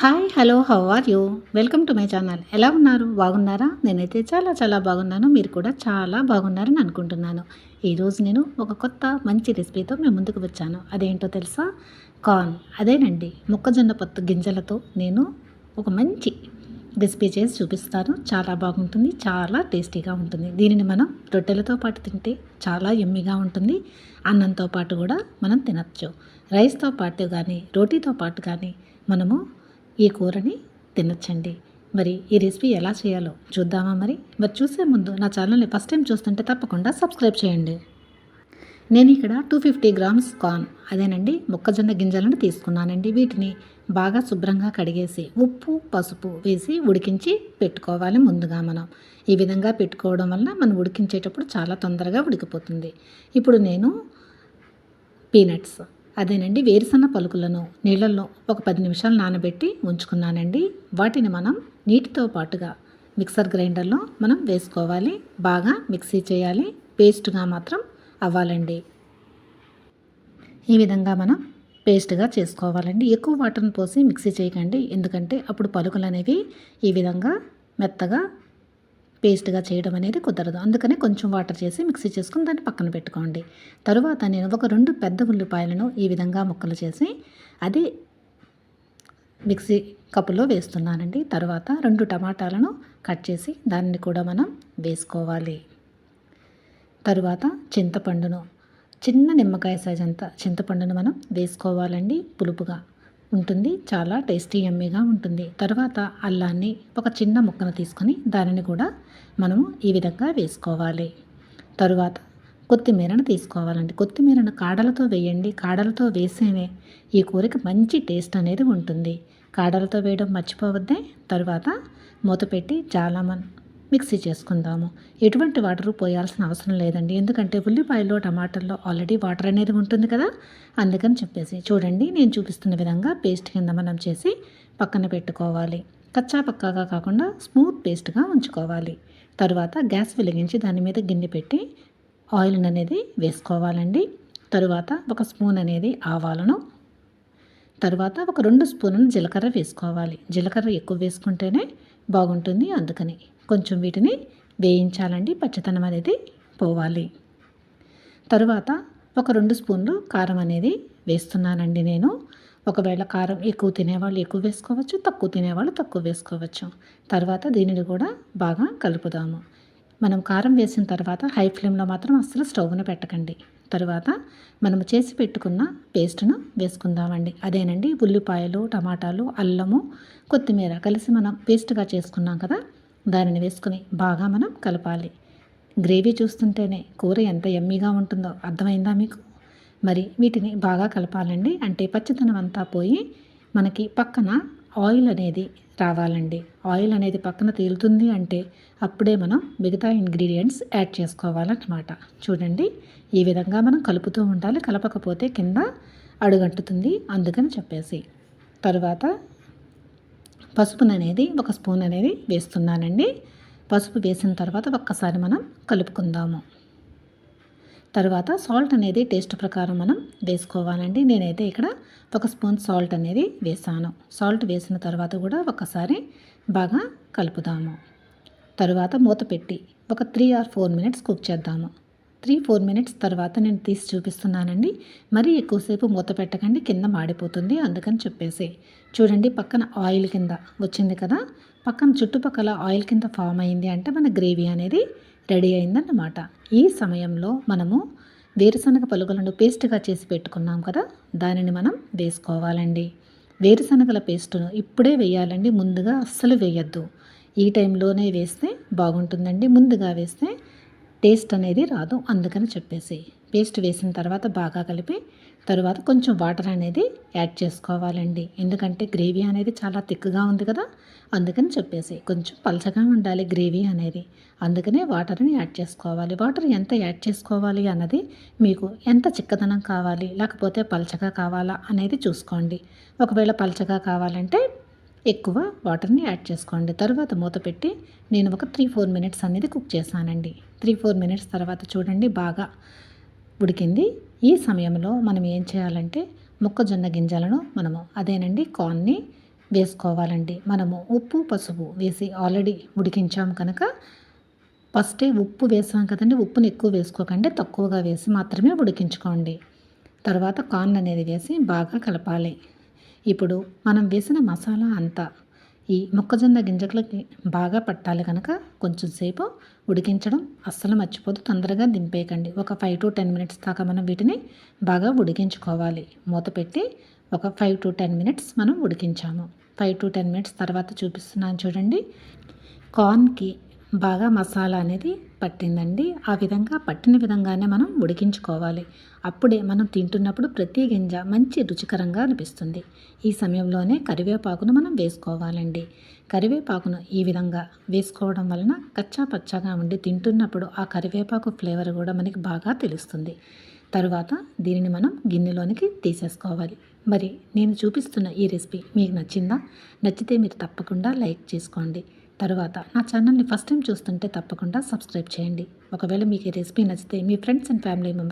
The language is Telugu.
Hi hello how are you welcome to my channel ఎలా ఉన్నారు? బాగున్నారా? నేనైతే చాలా చాలా బాగున్నాను. మీరు కూడా చాలా బాగున్నారని అనుకుంటున్నాను. ఈరోజు నేను ఒక కొత్త మంచి రెసిపీతో మేము ముందుకు వచ్చాను. అదేంటో తెలుసా? కార్న్. అదేనండి. మొక్కజొన్న పత్తు గింజలతో నేను ఒక మంచి రెసిపీ చేసి చూపిస్తాను. చాలా బాగుంటుంది చాలా టేస్టీగా ఉంటుంది. దీనిని మనం రొట్టెలతో పాటు తింటే చాలా ఎమ్మిగా ఉంటుంది. అన్నంతో పాటు కూడా మనం తినచ్చు. రైస్తో పాటు కానీ రోటీతో పాటు కానీ మనము ఈ కూరని తినచ్చండి. మరి ఈ రెసిపీ ఎలా చేయాలో చూద్దామా మరి? మరి చూసే ముందు నా ఛానల్ని ఫస్ట్ టైం చూస్తుంటే తప్పకుండా సబ్స్క్రైబ్ చేయండి. నేను ఇక్కడ టూ ఫిఫ్టీ గ్రామ్స్ కార్న్ అదేనండి మొక్కజొన్న గింజలను తీసుకున్నానండి. వీటిని బాగా శుభ్రంగా కడిగేసి ఉప్పు పసుపు వేసి ఉడికించి పెట్టుకోవాలి ముందుగా మనం. ఈ విధంగా పెట్టుకోవడం వల్ల మనం ఉడికించేటప్పుడు చాలా తొందరగా ఉడికిపోతుంది. ఇప్పుడు నేను పీనట్స్ అదేనండి వేరుసన్న పలుకులను నీళ్ళల్లో ఒక పది నిమిషాలు నానబెట్టి ఉంచుకున్నానండి. వాటిని మనం నీటితో పాటుగా మిక్సర్ గ్రైండర్లో మనం వేసుకోవాలి. బాగా మిక్సీ చేయాలి. పేస్ట్గా మాత్రం అవ్వాలండి. ఈ విధంగా మనం పేస్ట్గా చేసుకోవాలండి. ఎక్కువ వాటర్ని పోసి మిక్సీ చేయకండి. ఎందుకంటే అప్పుడు పలుకులు అనేవి ఈ విధంగా మెత్తగా పేస్ట్గా చేయడం అనేది కుదరదు. అందుకనే కొంచెం వాటర్ చేసి మిక్సీ చేసుకుని దాన్ని పక్కన పెట్టుకోండి. తరువాత నేను ఒక రెండు పెద్ద ఉల్లిపాయలను ఈ విధంగా ముక్కలు చేసి అది మిక్సీ కప్పులో వేస్తున్నానండి. తర్వాత రెండు టమాటాలను కట్ చేసి దాన్ని కూడా మనం వేసుకోవాలి. తరువాత చింతపండును చిన్న నిమ్మకాయ సైజ్ అంత చింతపండును మనం వేసుకోవాలండి పులుపుగా. ఉంటుంది. చాలా టేస్టీ ఎమ్మీగా ఉంటుంది. తర్వాత అల్లాన్ని ఒక చిన్న ముక్కను తీసుకొని దానిని కూడా మనము ఈ విధంగా వేసుకోవాలి. తరువాత కొత్తిమీరను తీసుకోవాలండి. కొత్తిమీరను కాడలతో వేయండి. కాడలతో వేసేనే ఈ కూరకి మంచి టేస్ట్ అనేది ఉంటుంది. కాడలతో వేయడం మర్చిపోవద్దే. తర్వాత మూత పెట్టి జాలమన్ మిక్సీ చేసుకుందాము. ఎటువంటి వాటర్ పోయాల్సిన అవసరం లేదండి. ఎందుకంటే ఉల్లిపాయలో టమాటాల్లో ఆల్రెడీ వాటర్ అనేది ఉంటుంది కదా? అందుకని చెప్పేసి చూడండి నేను చూపిస్తున్న విధంగా పేస్ట్ కింద మనం చేసి పక్కన పెట్టుకోవాలి. కచ్చా పక్కాగా కాకుండా స్మూత్ పేస్ట్గా ఉంచుకోవాలి. తరువాత గ్యాస్ వెలిగించి దాని మీద గిన్నె పెట్టి ఆయిల్ అనేది వేసుకోవాలండి. తరువాత ఒక స్పూన్ అనేది ఆవాలను తర్వాత ఒక రెండు స్పూన్లు జీలకర్ర వేసుకోవాలి. జీలకర్ర ఎక్కువ వేసుకుంటేనే బాగుంటుంది. అందుకని కొంచెం వీటిని వేయించాలండి పచ్చదనం అనేది పోవాలి. తరువాత ఒక రెండు స్పూన్లు కారం అనేది వేస్తున్నానండి నేను. ఒకవేళ కారం ఎక్కువ తినేవాళ్ళు ఎక్కువ వేసుకోవచ్చు తక్కువ తినేవాళ్ళు తక్కువ వేసుకోవచ్చు. తర్వాత దీనిని కూడా బాగా కలుపుదాము. మనం కారం వేసిన తర్వాత హై ఫ్లేమ్లో మాత్రం అస్సలు స్టవ్ను పెట్టకండి. తర్వాత మనం చేసి పెట్టుకున్న పేస్ట్ను వేసుకుందామండి. అదేనండి ఉల్లిపాయలు టమాటాలు అల్లము కొత్తిమీర కలిసి మనం పేస్ట్గా చేసుకున్నాం కదా దానిని వేసుకుని బాగా మనం కలపాలి. గ్రేవీ చూస్తుంటేనే కూర ఎంత ఎమ్మీగా ఉంటుందో అర్థమైందా మీకు? మరి వీటిని బాగా కలపాలండి. అంటే పచ్చదనం అంతా పోయి మనకి పక్కన ఆయిల్ అనేది రావాలండి. ఆయిల్ అనేది పక్కన తేలుతుంది అంటే అప్పుడే మనం మిగతా ఇంగ్రీడియంట్స్ యాడ్ చేసుకోవాలన్నమాట. చూడండి ఈ విధంగా మనం కలుపుతూ ఉండాలి. కలపకపోతే కింద అడుగంటుతుంది అందుకని చెప్పేసి. తరువాత పసుపును అనేది ఒక స్పూన్ అనేది వేస్తున్నానండి. పసుపు వేసిన తర్వాత ఒక్కసారి మనం కలుపుకుందాము. తర్వాత సాల్ట్ అనేది టేస్ట్ ప్రకారం మనం వేసుకోవాలండి. నేనైతే ఇక్కడ ఒక స్పూన్ సాల్ట్ అనేది వేసాను. సాల్ట్ వేసిన తర్వాత కూడా ఒకసారి బాగా కలుపుదాము. తర్వాత మూత పెట్టి ఒక three or four minutes cook చేద్దాము. త్రీ ఫోర్ మినిట్స్ తర్వాత నేను తీసి చూపిస్తున్నానండి. మరీ ఎక్కువసేపు మూత పెట్టకండి కింద మాడిపోతుంది అందుకని చెప్పేసి. చూడండి పక్కన ఆయిల్ కింద వచ్చింది కదా? పక్కన చుట్టుపక్కల ఆయిల్ కింద ఫామ్ అయింది అంటే మన గ్రేవీ అనేది రెడీ అయిందన్నమాట. ఈ సమయంలో మనము వేరుశనగ పలుకులను పేస్ట్గా చేసి పెట్టుకున్నాం కదా? దానిని మనం వేసుకోవాలండి. వేరుశనగల పేస్టును ఇప్పుడే వేయాలండి ముందుగా అస్సలు వేయద్దు. ఈ టైంలోనే వేస్తే బాగుంటుందండి. ముందుగా వేస్తే టేస్ట్ అనేది రాదు అందుకని చెప్పేసి. పేస్ట్ వేసిన తర్వాత బాగా కలిపి తర్వాత కొంచెం వాటర్ అనేది యాడ్ చేసుకోవాలండి. ఎందుకంటే గ్రేవీ అనేది చాలా థిక్గా ఉంది కదా అందుకని చెప్పేసి. కొంచెం పలచగా ఉండాలి గ్రేవీ అనేది. అందుకనే వాటర్ని యాడ్ చేసుకోవాలి. వాటర్ ఎంత యాడ్ చేసుకోవాలి అన్నది మీకు ఎంత చిక్కదనం కావాలి లేకపోతే పలచగా కావాలా అనేది చూసుకోండి. ఒకవేళ పలచగా కావాలంటే ఎక్కువ వాటర్ని యాడ్ చేసుకోండి. తర్వాత మూత పెట్టి నేను ఒక త్రీ ఫోర్ మినిట్స్ అనేది కుక్ చేశానండి. త్రీ ఫోర్ మినిట్స్ తర్వాత చూడండి బాగా ఉడికింది. ఈ సమయంలో మనం ఏం చేయాలంటే మొక్కజొన్న గింజలను మనము అదేనండి కార్న్ని వేసుకోవాలండి. మనము ఉప్పు పసుపు వేసి ఆల్రెడీ ఉడికించాం కనుక ఫస్టే ఉప్పు వేసాం కదండి. ఉప్పుని ఎక్కువ వేసుకోకండి. తక్కువగా వేసి మాత్రమే ఉడికించుకోండి. తర్వాత కార్న్ అనేది వేసి బాగా కలపాలి. ఇప్పుడు మనం వేసిన మసాలా అంతా ఈ మొక్కజొన్న గింజలకి బాగా పట్టాలి కనుక కొంచెం సేపు ఉడికించడం అస్సలు మర్చిపోదు తొందరగా దింపేయకండి. ఒక ఫైవ్ టు టెన్ మినిట్స్ దాకా మనం వీటిని బాగా ఉడికించుకోవాలి. మూత పెట్టి ఒక ఫైవ్ టు టెన్ మినిట్స్ మనం ఉడికించాము. ఫైవ్ టు టెన్ మినిట్స్ తర్వాత చూపిస్తున్నాను చూడండి. కార్న్కి బాగా మసాలా అనేది పట్టిందండి. ఆ విధంగా పట్టిన విధంగానే మనం ఉడికించుకోవాలి. అప్పుడే మనం తింటున్నప్పుడు ప్రతి గింజ మంచి రుచికరంగా అనిపిస్తుంది. ఈ సమయంలోనే కరివేపాకును మనం వేసుకోవాలండి. కరివేపాకును ఈ విధంగా వేసుకోవడం వలన కచ్చా పచ్చగా ఉండి తింటున్నప్పుడు ఆ కరివేపాకు ఫ్లేవర్ కూడా మనకి బాగా తెలుస్తుంది. తరువాత దీనిని మనం గిన్నెలోనికి తీసేసుకోవాలి. మరి నేను చూపిస్తున్న ఈ రెసిపీ మీకు నచ్చిందా? నచ్చితే మీరు తప్పకుండా లైక్ చేసుకోండి. తరువాత నా ఛానల్ని ఫస్ట్ టైం చూస్తుంటే తప్పకుండా సబ్స్క్రైబ్ చేయండి. ఒకవేళ మీకు ఈ రెసిపీ నచ్చితే మీ ఫ్రెండ్స్ అండ్ ఫ్యామిలీ మెంబర్స్